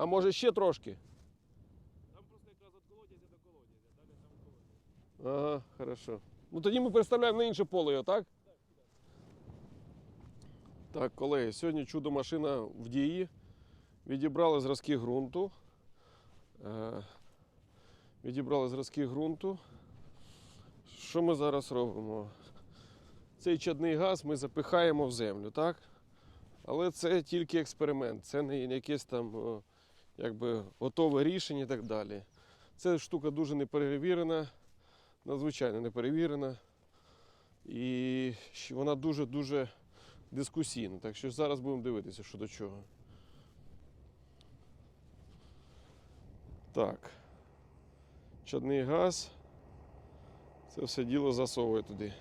А може ще трошки? Там просто якраз від колодязя до колодязя, далі там колодязь. Ага, хорошо. Ну тоді ми представляємо на інше поле його, так? Так, колеги, сьогодні чудо машина в дії. Відібрали зразки ґрунту. Е, відібрали зразки ґрунту. Що ми зараз робимо? Цей чадний газ ми запихаємо в землю, так? Але це тільки експеримент, це не якесь там якби, готове рішення і так далі. Ця штука дуже неперевірена надзвичайно неперевірена. І вона дуже-дуже дискусійна. Так що зараз будемо дивитися, що до чого. Так. Чадний газ. Це все діло засовує туди.